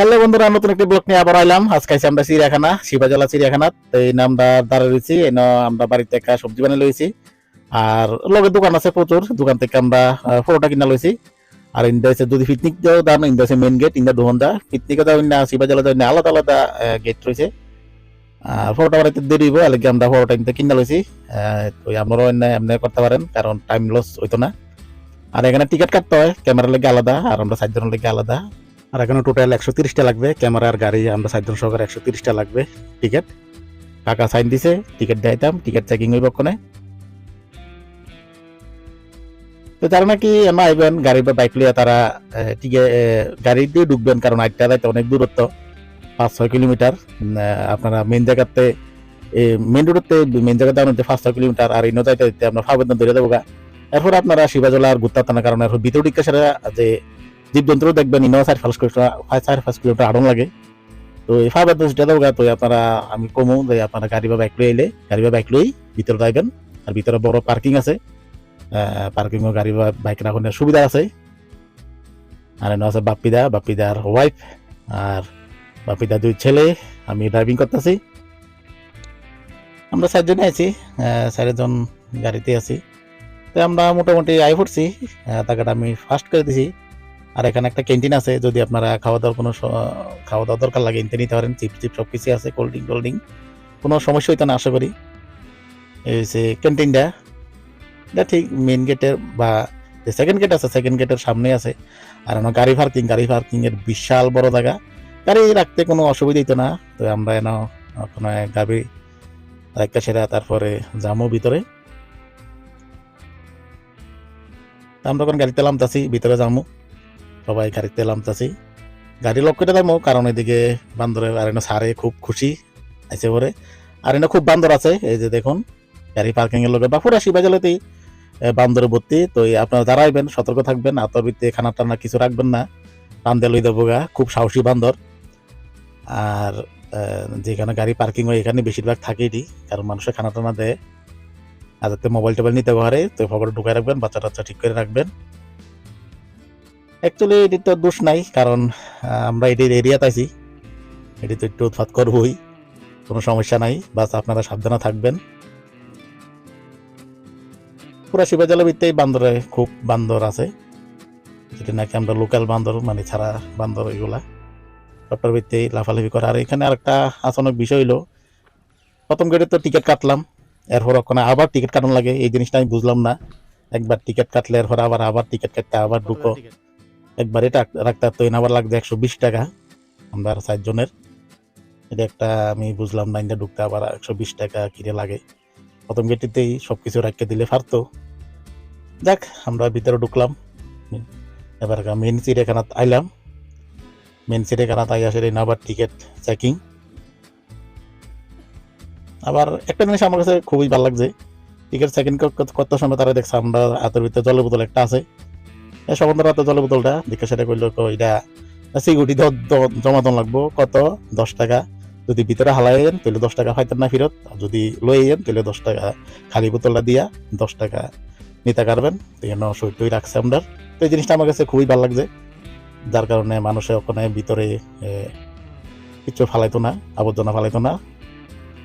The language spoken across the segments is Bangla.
হ্যালো বন্ধুরা, নতুন একটি ব্লগ নিয়ে আবার আইলাম। আজকে আছি আমরা চিড়িয়াখানা শিবাজলা চিড়িয়াখানা। তো এই নামটা দাঁড়া রয়েছি, এই আমরা বাড়িতে একটা সবজি বানিয়ে লইছি। আর লগে দোকান আছে প্রচুর, দোকান থেকে আমরা ফটোটা কিনা লইছি। আর ইন্দা হচ্ছে যদি পিকনিক যাও দাম, ইন্দা হচ্ছে মেন গেট ইন্দা দোহন দা যাও না শিবাজলা যাও না, আলাদা আলাদা গেট রয়েছে। আর ফটোটা বাড়িতে দেরি হইব আগে আমরা ফটোটা কিন্তু কিনা লইছি। তো আপনারাও এমনি করতে পারেন, কারণ টাইম লস হইতো না। আর এখানে টিকিট কাটতে হয় ক্যামেরা লেগে আলাদা, আর আমরা চারজনের লেগে আলাদা। আর এখানে টোটাল একশো তিরিশটা লাগবে। ক্যামেরা আর গাড়ি আমরা চারজন সহকারে একশো তিরিশটা লাগবে। টিকিট কাকা সাইন দিছে টিকিট দিতাম টিকিট চেকিং হইব ওখানে তো তারা নাকি এমন আইবেন, গাড়ি বা বাইক লিয়ে তারা টিকে গাড়ি দিয়ে ঢুকবেন, কারণ আটটা যাইতে অনেক দূরত্ব। পাঁচ ছয় কিলোমিটার আপনারা মেন জায়গাতে মেন রোডতে মেন জায়গাতে আপনার পাঁচ ছয় কিলোমিটার, আর ইনো যাইতে আপনার ফাবেদন ধরে দেবো এরপর আপনারা শিবাজলা আর গুত্তা টানা কারণ এরপর ভিতর সেটা যে জীবজন্তু দেখবেন ইনো চার পাঁচ কিলোমিটার চার পাঁচ কিলোমিটার আড়ন লাগে। তো এই ফাইভ আদার্স ডেটা তো আপনারা আমি কমো যে আপনারা গাড়ি বা বাইক লই এলে গাড়ি বা বাইক লই ভিতরে যাইবেন আর ভিতরে বড় পার্কিং আছে। পার্কিং ও গাড়ি বা বাইক রাখার সুবিধা আছে। আর এনে আছে বাপ্পিদা বাপ্পিদার ওয়াইফ আর বাপ্পিদা দুই ছেলে। আমি ড্রাইভিং করতেছি আমরা চারজনে আছি। চারজন গাড়িতে আছি। তো আমরা মোটামুটি আই পড়ছি। তাকে আমি ফার্স্ট করে দিছি। আর এখানে একটা ক্যান্টিন আছে, যদি আপনারা খাওয়া দাওয়ার কোনো খাওয়া দাওয়া দরকার লাগে এনতে নিতে পারেন। চিপ চিপ সব কিছু আছে, কোল্ড ড্রিঙ্ক কোল্ড ড্রিঙ্ক। কোনো সমস্যা হইতো না, আশা করি। এই হচ্ছে ক্যান্টিনটা, এটা ঠিক মেন গেটের বা যে সেকেন্ড গেট আছে সেকেন্ড গেটের সামনে আছে। আর আমার গাড়ি পার্কিং গাড়ি পার্কিংয়ের বিশাল বড় জায়গা। গাড়ি রাখতে কোনো অসুবিধা হইতো না। তো আমরা এন ওখানে গাড়ি রাখতে সেরা তারপরে যাব ভিতরে। আমরা এখন গাড়িতে নামতাছি, ভিতরে যাব সবাই গাড়িতে নামতাছি। গাড়ি লক করে যাব কারণ এদিকে বান্দরের আর সারে খুব খুশি আছে পরে। আর এনে খুব বান্দর আছে, এই যে দেখুন, গাড়ি পার্কিং এর লগে বা পুরা শিবাজালেতেই বান্দরে ভর্তি। তো আপনারা যারা আইবেন, সতর্ক থাকবেন আতর ভিত্তি খানা টানা কিছু রাখবেন না। বান্দে লই দেবো গা, খুব সাহসী বান্দর। আর যেখানে গাড়ি পার্কিং হয়, এখানে বেশিরভাগ থাকেই কারণ মানুষের খানা টানা দেয়। আর যাতে মোবাইল টোবাইল নিতে পারে, তো খবরে ঢুকাই রাখবেন বাচ্চা টাচ্চা ঠিক করে রাখবেন। অ্যাকচুয়ালি এটি তো দোষ নাই, কারণ আমরা এটির এরিয়াতে আছি। এটি তো একটু উৎপাত করবই, কোনো সমস্যা নাই। বাস আপনারা সাবধানে থাকবেন। পুরা শিবাজলের ভিত্তিতে বান্দরে খুব বান্দর আছে। যেটি নাকি আমরা লোকাল বান্দর মানে ছাড়া বান্দর এগুলা। সবটার ভিত্তিতে লাফালাফি করে। আর এখানে আরেকটা আচানক বিষয় হলো প্রথম গেটে তো টিকিট কাটলাম। এরপর ওখানে আবার টিকিট কাটানো লাগে, এই জিনিসটা আমি বুঝলাম না। একবার টিকিট কাটলে এরপর আবার আবার টিকিট কাটতে, আবার ঢুকো। একবার এটা রাখতে তো আবার লাগবে একশো বিশ টাকা। আমরা চারজনের। এটা একটা আমি বুঝলাম এটা ঢুকতে আবার একশো বিশ টাকা কিনে লাগে। প্রথম গেটিতেই সব কিছু রাখতে দিলে পারতো। যাক, আমরা ভিতরে ঢুকলাম। এবার মেন চিড়িয়াখানাত আইলাম। মেন চিড়িয়াখানাত আই আসলে আবার টিকিট চেকিং আবার একটা জিনিস আমার কাছে খুবই ভালো লাগছে। টিকিট চেকিং করতে সময় তারা দেখছে? আমরা হাতের ভিতরে জলের বোতল একটা আছে। এই সম্বন্ধে রাতে জলের বোতলটা সেটা করল এটা সিকিউরিটি জমা দন লাগবো, কত? দশ টাকা। যদি ভিতরে হালাইয়েন তাহলে দশ টাকা পাইতেন না ফেরত। যদি লইয়েন, তাহলে দশ টাকা। খালি বোতলটা দিয়া দশ টাকা নিতে পারবেন। তো এখানে সইটই রাখছে আমরা। তো এই জিনিসটা আমার কাছে খুবই ভালো লাগছে। যার কারণে মানুষের ওখানে ভিতরে কিছু ফালাইতো না, আবর্জনা ফালাইতো না।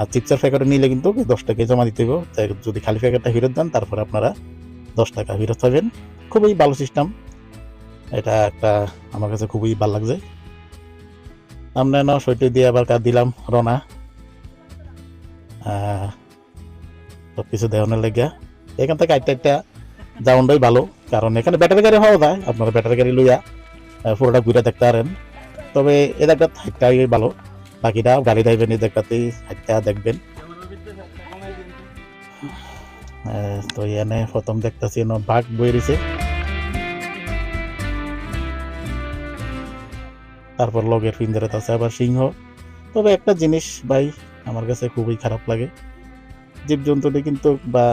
আর চিপসের প্যাকেটে নিলে কিন্তু দশ টাকা জমা দিতে হবে যদি খালি প্যাকেটটা ফেরত দেন, তারপরে আপনারা দশ টাকা ফেরত পাবেন। খুবই ভালো সিস্টেম এটা একটা আমার কাছে খুবই ভালো লাগছে। আমরা না সইটে দিয়ে আবার কাজ দিলাম রনা সব কিছু দেওয়ানোর লেগে এখান থেকে একটা একটা যাওয়াটাই ভালো, কারণ এখানে ব্যাটারি গাড়ি হওয়া যায়, আপনারা ব্যাটারি গাড়ি লইয়া পুরোটা ঘুরে দেখতে পারেন। তবে এ জায়গা হাইটটাই ভালো। বাকিটা গাড়ি যাইবেন এই জায়গাতেই হাইটটা দেখবেন। তো এনে প্রথম দেখতেছি বাঘ বই রয়েছে তারপর লগের পিঞ্জারাত আছে আবার সিংহ। তবে একটা জিনিস ভাই, আমার কাছে খুবই খারাপ লাগে। জীবজন্তুটি কিন্তু বা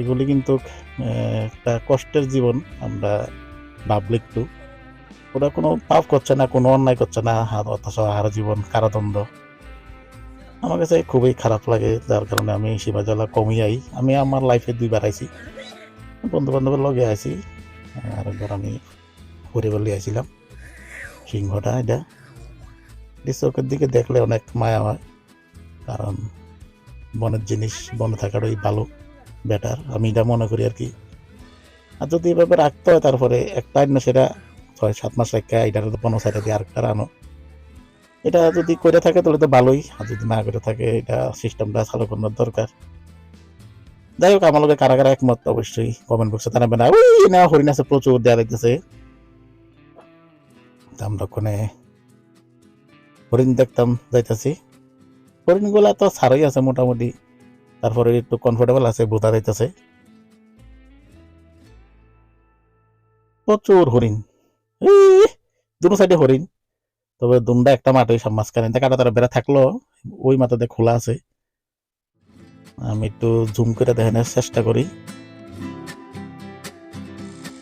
এগুলি কিন্তু একটা কষ্টের জীবন আমরা ভাবলে একটু। ওরা কোনো পাপ করছে না, কোনো অন্যায় করছে না অথচ আর জীবন কারাদণ্ড। আমার কাছে খুবই খারাপ লাগে, যার কারণে আমি শিবাজলা কমই আই। আমি আমার লাইফে দুইবার আইছি। বন্ধু বান্ধবের লগে আইছি, আর একবার আমি ঘুরে লিয়ে আইছিলাম। সিংহটা এটা। চোখের দিকে দেখলে অনেক মায়া হয়, কারণ বনের জিনিস বনে থাকাটাই ভালো বেটার আমি এটা মনে করি আর কি। আর যদি এভাবে রাখতে হয় তারপরে একটা আইন সেটা ছয় সাত মাস রেখে এটার পনেরো সাইডে দিয়ে আরেকটা আনো এটা যদি করে থাকে তাহলে তো ভালোই। আর যদি না করে থাকে, এটা সিস্টেমটা চালু করানোর দরকার। যাই হোক, আমার লোকের কারা কারা একমত অবশ্যই কমেন্ট বক্সে জানাবেন। না ওই না হরিণ আছে প্রচুর দেওয়া দেখতেছে আমরা ওখানে হরিণ দেখতাম, যাইতেছি। হরিণগুলা তো সারাই আছে মোটামুটি। তারপরে একটু কমফোর্টেবল আছে, বোঝা যাইতেছে। প্রচুর হরিণ। দুটো সাইডে হরিণ। তবে দুমটা একটা মাঠে সব মাঝখানে কাটা তারা বেড়া থাকল, ওই মাথাতে খোলা আছে। আমি একটু জুম করে দেখানোর চেষ্টা করি।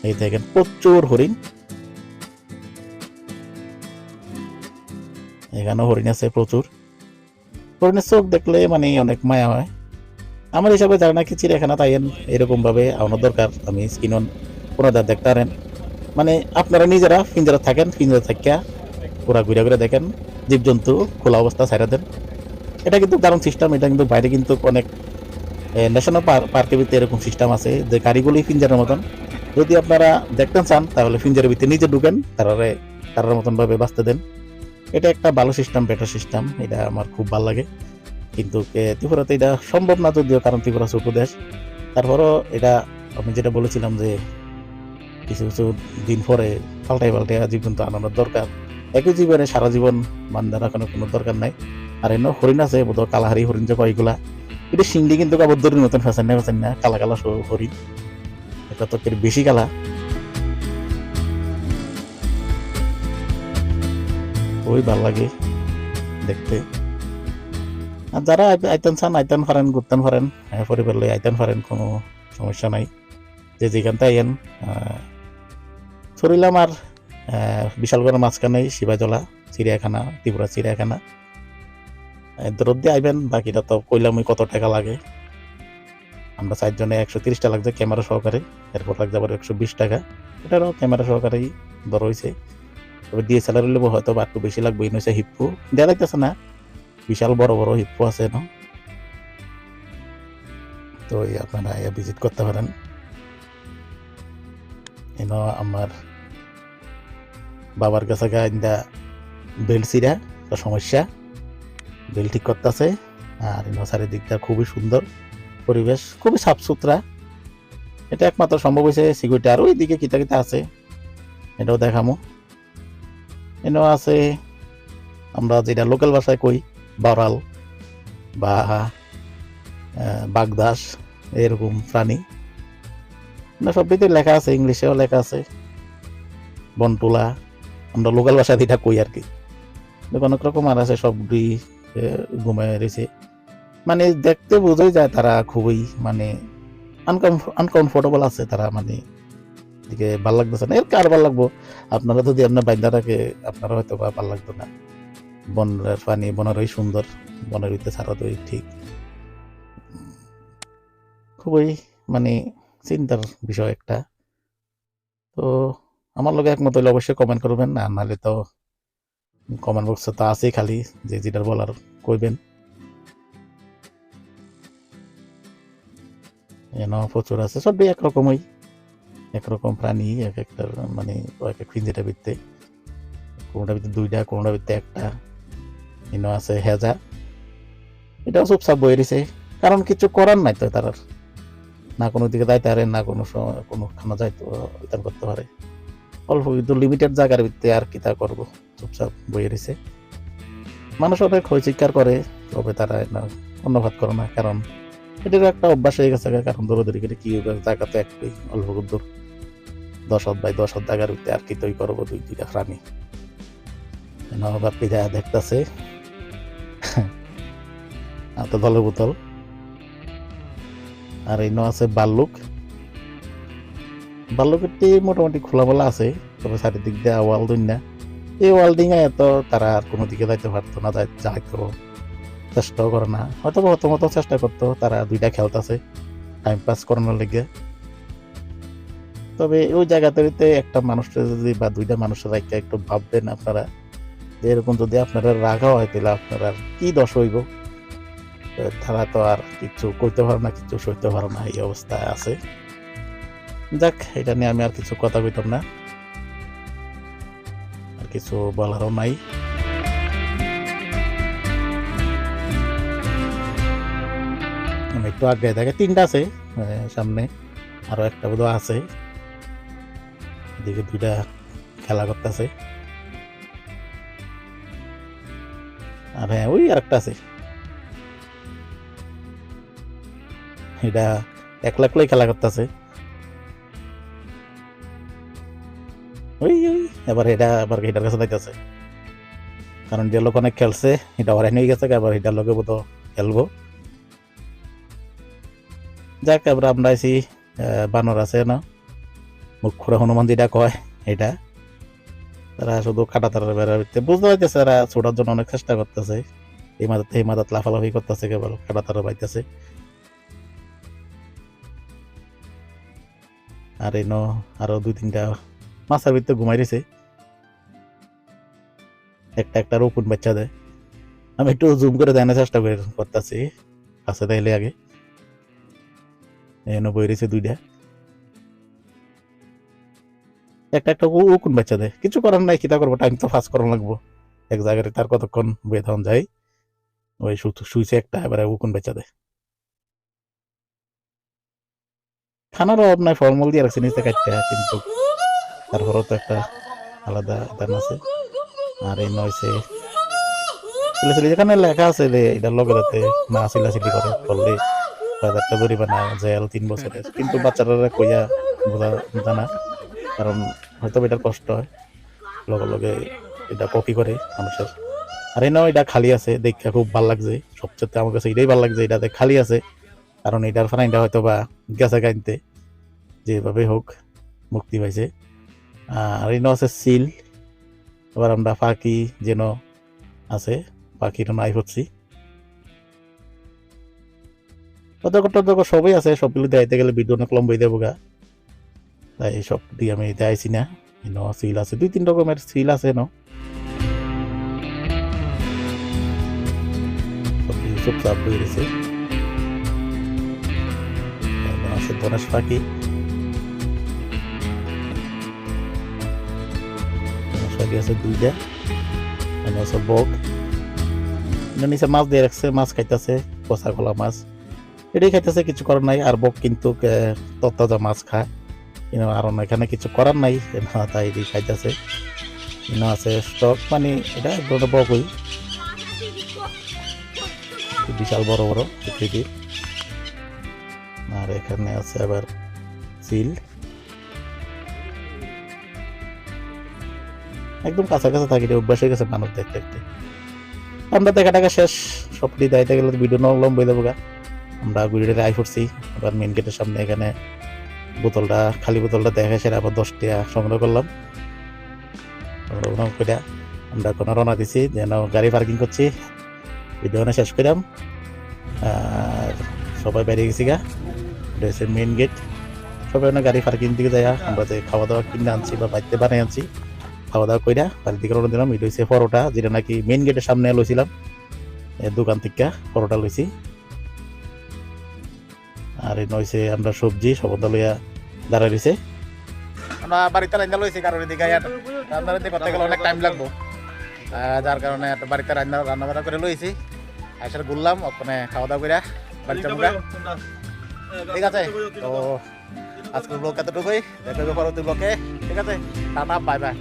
এই দেখেন প্রচুর হরিণ। এখানেও হরিণ আছে প্রচুর। হরিণের চোখ দেখলে মানে অনেক মায়া হয়। আমার হিসাবে যারা নাকি চিড়িয়াখানা এরকম ভাবে আমার দরকার। আমি স্কিন পুরোটা দেখতে পারেন। মানে আপনারা নিজেরা, পিঞ্জরা থাকেন, পিঞ্জরা থাকিয়া পুরা ঘুরে ঘুরে দেখেন, জীবজন্তু, খোলা অবস্থা ছাইরা দেন। এটা কিন্তু দারুণ সিস্টেম এটা কিন্তু বাইরে কিন্তু অনেক ন্যাশনাল পার্কের ভিতরে এরকম সিস্টেম আছে যে গাড়িগুলি ফিঞ্জারের মতন। যদি আপনারা দেখতে চান, তাহলে ফিঞ্জারের ভিতরে নিজে ঢুকেন, তারারে, তারার মতন ভাবে বাঁচতে দেন। এটা একটা ভালো সিস্টেম বেটার সিস্টেম এটা আমার খুব ভালো লাগে। কিন্তু ত্রিপুরাতে এটা সম্ভব না যদিও, কারণ ত্রিপুরা ছোট দেশ তারপরও এটা আমি যেটা বলেছিলাম যে, কিছু কিছু দিন পরে পাল্টাই পাল্টাই জীবজন্তু আনানোর দরকার। একই জীবনে সারা জীবন বান্ধা রাখানোর কোনো দরকার নাই। আর এমন হরিণ আছে বোধহয় কালাহারি হরিণ যে কয়গুলা। এটা সিংড়ি কিন্তু কাবদ্দরির মতন ফেসেন না ফেসেন না কালা কালা হরিণ। এটা তো বেশি কালা। ওই ভালো লাগে দেখতে। আর যারা আই- আইতেন চান আইতেন পারেন ঘুরতেন পারেন হ্যাঁ, পরিবার লই আইতেন পারেন কোনো সমস্যা নাই। যে যেখান থেকে আইয়েন চলিলাম আর বিশালগড়ের মাঝখানেই শিবাজলা, চিড়িয়াখানা, ত্রিপুরা চিড়িয়াখানা। দূরত দিয়ে আইবেন, বাকিটা তো কইলাম ওই কত টাকা লাগে। আমরা চারজনে একশো তিরিশ টাকা লাগছে ক্যামেরা সহকারে, এরপর লাগছে আবার একশো বিশ টাকা। এটারও ক্যামেরা সহকারেই দর হয়েছে তবে ডিএসএলআর হলে হয়তো বা একটু বেশি লাগবে ইন হয়েছে হিপ্পু। দেওয়া লাগতেছে না, বিশাল বড় বড় হিপ্পু আছে না তো আপনারা ভিজিট করতে পারেন। এন আমার বাবার কাছে গাইন্দা বেল সিরা একটা সমস্যা। বেল ঠিক করতেছে, আর এন চারিদিকটা খুবই সুন্দর পরিবেশ, খুবই সাফ সুতরা এটা একমাত্র সম্ভব হয়েছে সিকিউরিটি আর ওই দিকে কিতা কিতা আছে, এটাও দেখামো। এনেও আছে, আমরা যেটা লোকাল ভাষায় কই, বারাল বা বাগদাস, এরকম প্রাণী। না সবটিতে লেখা আছে, ইংলিশেও লেখা আছে। বনটুলা আমরা লোকাল ভাষায় এটা কই আর কি। অনেক রকম আর আছে সবটি ঘুমায় রয়েছে। মানে দেখতে বোঝাই যায় তারা খুবই মানে আনকমফোর্টেবল আছে তারা মানে দিকে ভালো লাগতেছে না। এর কার ভালো লাগবো? আপনারা যদি আপনার বাইন্দাটাকে আপনারা হয়তো বা ভালো লাগতো না। বনের পানি, বনেরই সুন্দর, বনের ভিতরে ছাড়া তো ঠিক। খুবই মানে চিন্তার বিষয় একটা। তো আমার লোক একমত হইলে অবশ্যই কমেন্ট করবেন না নাহলে তো কমেন্ট বক্সে তো আছেই খালি, যে যেটার বলার কইবেন। এন প্রচুর আছে, সবই একরকমই, একরকম প্রাণী, এক একটা মানে এক এক পিঞ্জিটা ভিত্তে কোনোটা ভিতরে দুইটা, কোনোটা ভিতরে একটা, এনে আছে হেজা। এটাও চুপচাপ বয়ে দিছে, কারণ কিছু করার নাই তো তার না কোনো দিকে যাইতে পারে, না কোনো কোনো খানা যাইতে করতে পারে। অল্প কিন্তু লিমিটেড জায়গার ভিত্তে আর কি তা করব। চুপচাপ বয়ে দিছে মানুষ অনেক হই চিৎকার করে তবে তারা অন্যভাত করে না, কারণ এটার একটা অভ্যাস হয়ে গেছে কারণ দৌড়াদৌড়ি করে কি জায়গা তো একটাই অল্প দূর দশ হাত বাই দশ হাত জায়গার ভিত্তে আর কি তৈরি করব দুই দুইটা প্রাণী। বাপ্পি যা দেখতেছে? এত দলে বোতল। আর এই আছে বাল্লুক। বাল্লুকেরটি মোটামুটি খোলামেলা আছে, তবে চারিদিক দিয়ে ওয়াল দিন না। এই ওয়াল ডিঙে এত তারা আর কোনো দিকে যাইতে পারতো না যাই যাইতো চেষ্টাও করে না। হয়তো বা হতো মতো চেষ্টা করতো, তারা দুইটা খেলতেছে টাইম পাস করানোর লেগে। তবে ওই জায়গাতে একটা মানুষের যদি বা দুইটা মানুষের একটা একটু ভাববেন আপনারা, যে এরকম যদি আপনারা রাখা হয়, তাহলে আপনারা কি দশ হইব? তারা তো আর কিছু করতে পারে না, কিছু সইতে পারে না, এই অবস্থায় আছে। যাক, এটা নিয়ে আমি আর কিছু কথা কইতাম না। আর কিছু বলারও নাই। আমি একটু আগে দেখে তিনটা আছে সামনে আরও একটা বোধ আছে। এদিকে দুইটা খেলা করতেছে। আর হ্যাঁ ওই আরেকটা আছে। এটা একলা একলাই খেলা করতেছে। ওই ওই, এবার এটা আবার এটার কাছে যাইতেছে কারণ যে লোক অনেক খেলছে, এটা ওরাই নিয়ে গেছে আবার এটার লোকে বোধ খেলব। যাক, এবার আমরা আছি বানর আছে না? মুখ খুঁড়ে হনুমান যেটা কয়, এটা। তারা শুধু কাটা তারা বেড়াতে বুঝতে পারতেছে তারা ছোটার জন্য অনেক চেষ্টা করতেছে। এই মাদাত এই মাদাত লাফালাফি করতেছে, কেবল কাটা তারা বাইতেছে আর এনো আরও দুই তিনটা মাছের ভিতরে ঘুমাই রয়েছে একটা একটা রকুন বাচ্চা দেয়। আমি একটু জুম করে দেখানোর চেষ্টা করে, করতেছি। কাছে দেখলে আগে। এনো বই রয়েছে দুইটা। একটা একটা ও কোন বাচ্চা দেয়। কিছু করার নাই, কিতা করব? টাইম তো ফাস্ট করানো লাগবো। এক জায়গায় তার কতক্ষণ বয়ে তখন যাই ওই শুইছে একটা, এবারে ও কোন বাচ্চা দেয়। খানার অভাব নাই, ফলমূল দিয়ে রাখছে, নিচে কাটতে কিন্তু তারপরেও তো একটা আলাদা দাম আছে। আর এই নয়সে ছেলে ছেলে যেখানে লেখা আছে যে এটার লগে যাতে না চিলাচিলি করে করলে বাজারটা জরিমানা জেল তিন বছরের। কিন্তু বাচ্চারা কইয়া বোঝা জানা, কারণ হয়তো এটার কষ্ট হয়। লগে লগে এটা কপি করে মানুষের। আর এই নাও এটা খালি আছে, দেখে খুব ভালো লাগছে। সবচেয়ে আমার কাছে এটাই ভালো লাগছে, এটাতে খালি আছে। কারণ এটার ফানাইটা হয়তো বা গেছে গাইতে যেভাবে হোক মুক্তি পাইছে। এই আছে সিল। আবার আমরা পাখি যেন আছে পাখির নাই হচ্ছি। সবই আছে, সবগুলো দেখাইতে গেলে ভিডিও অনেক লম্বাই দেবো গা। তাই সব দিয়ে আমি দেখাইছি না। ন সিল আছে, দুই তিন রকমের সিল আছে ন চুপচাপ হয়ে গেছে। ধনেশ পাখি পাখি আছে দুইটা এখানে আছে বক নিচে মাছ দিয়ে রাখছে মাছ খাইতেছে কষা খোলা মাছ এটাই খাইতেছে কিছু করার নাই আর বক কিন্তু তত্তাজা মাছ খায় কিন্তু আর এখানে কিছু করার নাই তাই এটি খাইতেছে কিন্তু আছে স্টক মানে এটা এক ধরনের বকই বিশাল বড় বড় পৃথিবীর আর এখানে আছে আবার সিল একদম কাছাকাছি থাকি অভ্যাস হয়ে গেছে মানুষ দেখতে দেখতে আমরা দেখা টাকা শেষ সবটি দাইতে গেলে ভিডিও লম্বই দেবো গা। আমরা গুড়িটা আই করছি আবার মেন গেটের সামনে এখানে বোতলটা, খালি বোতলটা দেখা সেটা আবার দশ টাকা সংগ্রহ করলাম। সংগ্রহ আমরা কোনো রওনা দিছি, যেন গাড়ি পার্কিং করছি। ভিডিও শেষ করলাম আর সবাই বেরিয়ে গেছি গা, এটা মেন গেট সবাই গাড়ি পার্কিং দিকে যায়, আমরা যে খাওয়া দাওয়া কিনে আনছি বা বাড়িতে বানিয়ে আনছি খাওয়া দাওয়া কইরা বাড়ির দিকে রওনা দিলাম। এটা হচ্ছে পরোটা, যেটা নাকি মেন গেটের সামনে লইছিলাম। দোকান থেকে পরোটা লইছি। আর এই নইছে আমরা সবজি সবদা লইয়া দাঁড়াই রয়েছে আমরা বাড়িতে রান্না লইছি কারণ এদিকে রান্না রান্না করতে গেলে অনেক টাইম লাগবো। যার কারণে একটা বাড়িতে রান্না রান্না বান্না করে লইছি। আসার ঘুরলাম, ওখানে খাওয়া দাওয়া করে বাড়িতে আমরা। ঠিক আছে, তো আজকের ব্লগ এতটুকুই। দেখা যাবে পরবর্তী ব্লকে ঠিক আছে, টাটা বাই বাই